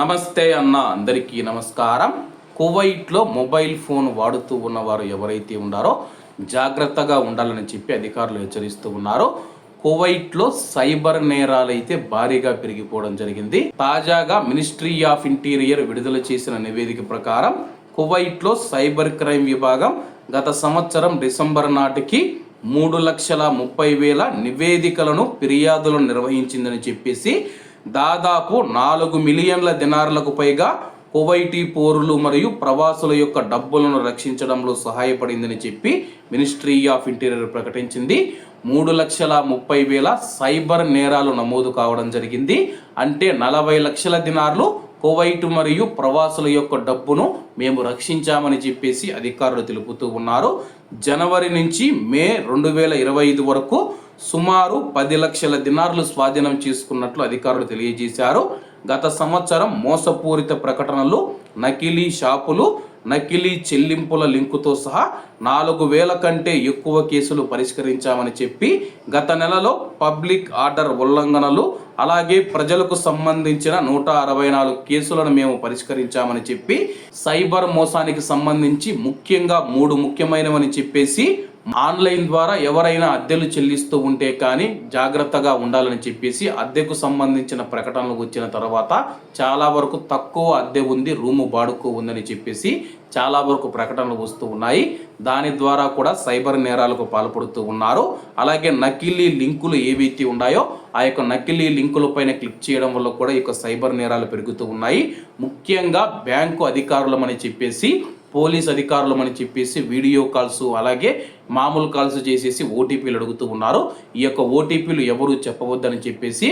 నమస్తే అన్న అందరికీ నమస్కారం. కువైట్లో మొబైల్ ఫోన్ వాడుతూ ఉన్నవారు ఎవరైతే ఉన్నారో జాగ్రత్తగా ఉండాలని చెప్పి అధికారులు హెచ్చరిస్తూ ఉన్నారు. కువైట్లో సైబర్ నేరాలు అయితే భారీగా పెరిగిపోవడం జరిగింది. తాజాగా మినిస్ట్రీ ఆఫ్ ఇంటీరియర్ విడుదల చేసిన నివేదిక ప్రకారం కువైట్లో సైబర్ క్రైమ్ విభాగం గత సంవత్సరం డిసెంబర్ నాటికి మూడు లక్షల ముప్పై వేల నివేదికలను ఫిర్యాదులను నిర్వహించిందని చెప్పేసి దాదాపు నాలుగు మిలియన్ల దినార్లకు పైగా కువైటీ పోరులు మరియు ప్రవాసుల యొక్క డబ్బులను రక్షించడంలో సహాయపడిందని చెప్పి మినిస్ట్రీ ఆఫ్ ఇంటీరియర్ ప్రకటించింది. మూడు లక్షల ముప్పై వేల సైబర్ నేరాలు నమోదు కావడం జరిగింది. అంటే నలభై లక్షల దినార్లు కువైట్ మరియు ప్రవాసుల యొక్క డబ్బును మేము రక్షించామని చెప్పేసి అధికారులు తెలుపుతూ ఉన్నారు. జనవరి నుంచి మే రెండు వేల ఇరవై ఐదు వరకు సుమారు పది లక్షల దినార్లు స్వాధీనం చేసుకున్నట్లు అధికారులు తెలియజేశారు. గత సంవత్సరం మోసపూరిత ప్రకటనలు నకిలీ షాపులు నకిలీ చెల్లింపుల లింకుతో సహా నాలుగు వేల కంటే ఎక్కువ కేసులు పరిష్కరించామని చెప్పి గత నెలలో పబ్లిక్ ఆర్డర్ ఉల్లంఘనలు అలాగే ప్రజలకు సంబంధించిన నూట అరవై నాలుగు కేసులను మేము పరిష్కరించామని చెప్పి సైబర్ మోసానికి సంబంధించి ముఖ్యంగా మూడు ముఖ్యమైనవని చెప్పేసి ఆన్లైన్ ద్వారా ఎవరైనా అద్దెలు చెల్లిస్తూ ఉంటే కానీ జాగ్రత్తగా ఉండాలని చెప్పేసి అద్దెకు సంబంధించిన ప్రకటనలు వచ్చిన తర్వాత చాలా వరకు తక్కువ అద్దె ఉంది రూము బాడుకు ఉందని చెప్పేసి చాలా వరకు ప్రకటనలు వస్తూ ఉన్నాయి. దాని ద్వారా కూడా సైబర్ నేరాలకు పాల్పడుతూ ఉన్నారు. అలాగే నకిలీ లింకులు ఏవైతే ఉన్నాయో ఆ యొక్క నకిలీ లింకులపైన క్లిక్ చేయడం వల్ల కూడా ఈ యొక్క సైబర్ నేరాలు పెరుగుతూ ఉన్నాయి. ముఖ్యంగా బ్యాంకు అధికారులమని చెప్పేసి పోలీస్ అధికారులమని చెప్పేసి వీడియో కాల్స్ అలాగే మామూలు కాల్స్ చేసేసి ఓటీపీలు అడుగుతూ ఉన్నారు. ఈ యొక్క ఓటీపీలు ఎవరు చెప్పవద్దని చెప్పేసి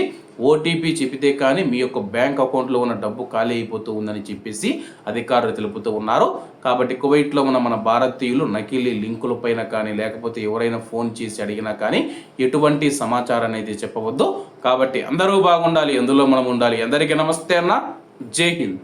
ఓటీపీ చెబితే కానీ మీ యొక్క బ్యాంక్ అకౌంట్లో ఉన్న డబ్బు ఖాళీ అయిపోతూ ఉందని చెప్పేసి అధికారులు తెలుపుతూ ఉన్నారు. కాబట్టి కువైట్లో ఉన్న మన భారతీయులు నకిలీ లింకుల పైన కానీ లేకపోతే ఎవరైనా ఫోన్ చేసి అడిగినా కానీ ఎటువంటి సమాచారాన్ని అయితే చెప్పవద్దు. కాబట్టి అందరూ బాగుండాలి ఎందులో మనం ఉండాలి. అందరికీ నమస్తే అన్న. జై హింద్.